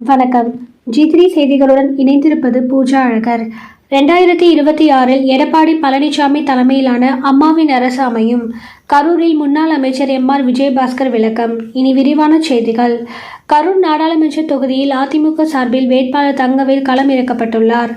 வணக்கம். G three செய்திகளுடன் இணைந்திருப்பது பூஜா அழகர். ரெண்டாயிரத்தி இருபத்தி ஆறில் எடப்பாடி பழனிசாமி தலைமையிலான அம்மாவின் அரசு அமையும். கரூரில் முன்னாள் அமைச்சர் எம் ஆர் விஜயபாஸ்கர் விளக்கம். இனி விரிவான செய்திகள். கரூர் நாடாளுமன்ற தொகுதியில் அதிமுக சார்பில் வேட்பாளர் தங்கவேல் களம் இறக்கப்பட்டுள்ளார்.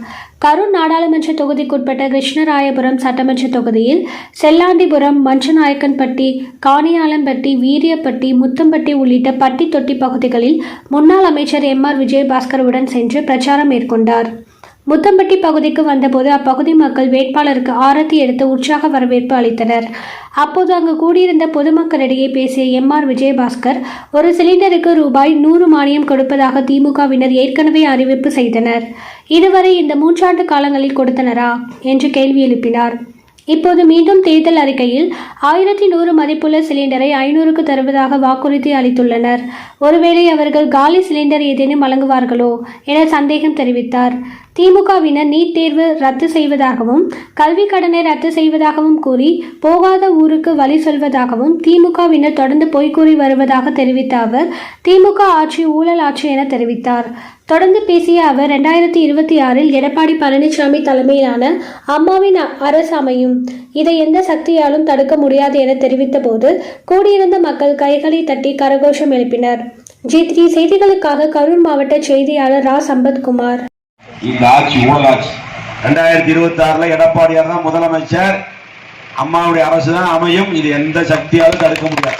கரூர் நாடாளுமன்ற தொகுதிக்குட்பட்ட கிருஷ்ணராயபுரம் சட்டமன்ற தொகுதியில் செல்லாண்டிபுரம் மஞ்சநாயக்கன்பட்டி காணியாலம்பட்டி வீரியப்பட்டி முத்தம்பட்டி உள்ளிட்ட பட்டி தொட்டி பகுதிகளில் முன்னாள் அமைச்சர் எம் ஆர் விஜயபாஸ்கருடன் சென்று பிரச்சாரம் மேற்கொண்டார். முத்தம்பட்டி பகுதிக்கு வந்தபோது அப்பகுதி மக்கள் வேட்பாளருக்கு ஆரத்தி எடுத்து உற்சாக வரவேற்பு அளித்தனர். அப்போது அங்கு கூடியிருந்த பொதுமக்களிடையே பேசிய எம் ஆர் விஜயபாஸ்கர் ஒரு சிலிண்டருக்கு ரூபாய் நூறு மானியம் கொடுப்பதாக திமுகவினர் ஏற்கனவே அறிவிப்பு செய்தனர். இதுவரை இந்த மூன்றாண்டு காலங்களில் கொடுத்தனரா? என்று கேள்வி எழுப்பினார். இப்போது மீண்டும் தேர்தல் அறிக்கையில் ஆயிரத்தி நூறு மதிப்புள்ள சிலிண்டரை ஐநூறுக்கு தருவதாக வாக்குறுதி அளித்துள்ளனர். ஒருவேளை அவர்கள் காலி சிலிண்டர் ஏதேனும் வழங்குவார்களோ என சந்தேகம் தெரிவித்தார். திமுகவினர் நீட் தேர்வு ரத்து செய்வதாகவும் கல்வி கடனை ரத்து செய்வதாகவும் கூறி போகாத ஊருக்கு வழி சொல்வதாகவும் திமுகவினர் தொடர்ந்து பொய்கூறி வருவதாக தெரிவித்த அவர் திமுக ஆட்சி ஊழல் ஆட்சி என தெரிவித்தார். தொடர்ந்து பேசிய அவர் ரெண்டாயிரத்தி இருபத்தி ஆறில் எடப்பாடி பழனிசாமி தலைமையிலான அம்மாவின் அரசு அமையும். இதை எந்த சக்தியாலும் தடுக்க முடியாது என தெரிவித்த போது கூடியிருந்த மக்கள் கைகளை தட்டி கரகோஷம் எழுப்பினர். ஜி த்ரீ செய்திகளுக்காக கரூர் மாவட்ட செய்தியாளர் ரா சம்பத்குமார் இந்த ஆட்சி ஊழலாட்சி ரெண்டாயிரத்தி இருபத்தி ஆறுல எடப்பாடியார் தான் முதலமைச்சர். அம்மாவுடைய அரசு தான் அமையும். இது எந்த சக்தியாலும் தடுக்க முடியாது.